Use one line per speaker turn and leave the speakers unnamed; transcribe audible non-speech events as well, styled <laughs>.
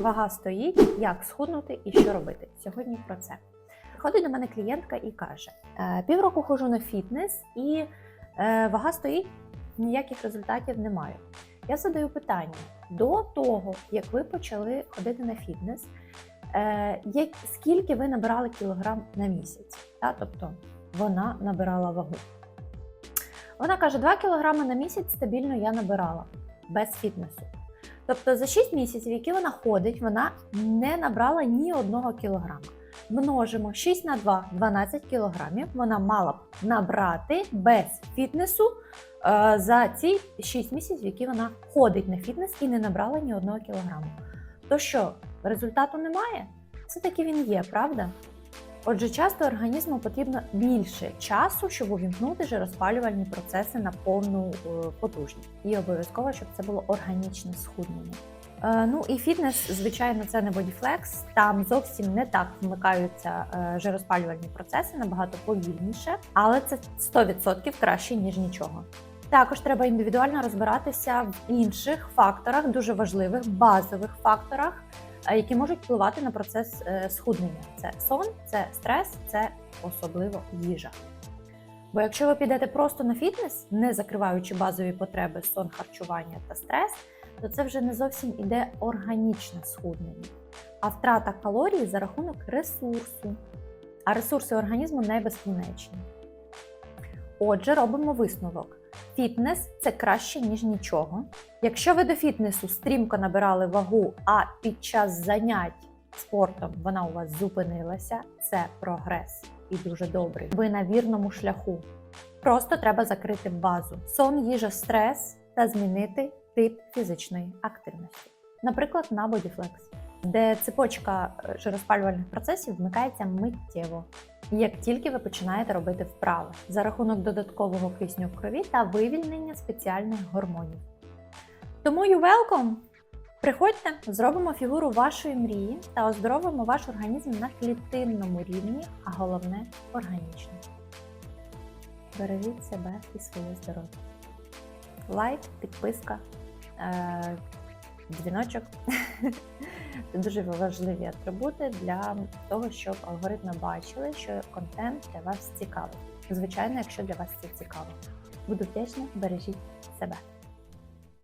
Вага стоїть, як схуднути і що робити. Сьогодні про це. Приходить до мене клієнтка і каже: «Е, півроку ходжу на фітнес, і е, вага стоїть, ніяких результатів немає. Я задаю питання: до того, як ви почали ходити на фітнес, е, скільки ви набирали кілограм на місяць? Тобто вона набирала вагу. Вона каже: 2 кілограми на місяць стабільно я набирала без фітнесу. Тобто за 6 місяців, які вона ходить, вона не набрала ні одного кілограма. Множимо 6 на 2 12 кілограмів. Вона мала б набрати без фітнесу е, за ці 6 місяців, які вона ходить на фітнес і не набрала ні одного кілограму. То що, результату немає? Все-таки він є, правда? Отже, часто організму потрібно більше часу, щоб увімкнути жироспалювальні процеси на повну е, потужність. І обов'язково, щоб це було органічне схуднення. Е, Ну і фітнес, звичайно, це не бодіфлекс. Там зовсім не так вмикаються е, жироспалювальні процеси, набагато повільніше, але це 100% краще ніж нічого. Також треба індивідуально розбиратися в інших факторах, дуже важливих базових факторах, які можуть впливати на процес е, схуднення. Це сон, це стрес, це особливо їжа. Бо якщо ви підете просто на фітнес, не закриваючи базові потреби сон, харчування та стрес, то це вже не зовсім іде органічне схуднення, а втрата калорій за рахунок ресурсу. А ресурси організму не безкінечні. Отже, робимо висновок. Фітнес це краще, ніж нічого. Якщо ви до фітнесу стрімко набирали вагу, а під час занять спортом вона у вас зупинилася, це прогрес і дуже добрий. Ви на вірному шляху. Просто треба закрити базу. Сон, їжа, стрес та змінити тип фізичної активності. Наприклад, на Bodyflex, де цепочка е, жироспалювальних процесів вмикається миттєво, як тільки ви починаєте робити вправи за рахунок додаткового кисню в крові та вивільнення спеціальних гормонів. Тому you welcome! Приходьте, зробимо фігуру вашої мрії та оздоровимо ваш організм на клітинному рівні, а головне органічно. Бережіть себе і своє здоров'я. Лайк, підписка, е- дзвіночок <laughs> це дуже важливі атрибути для того, щоб алгоритми бачили, що контент для вас цікавий. Звичайно, якщо для вас це цікаво. Буду вдячна, бережіть себе.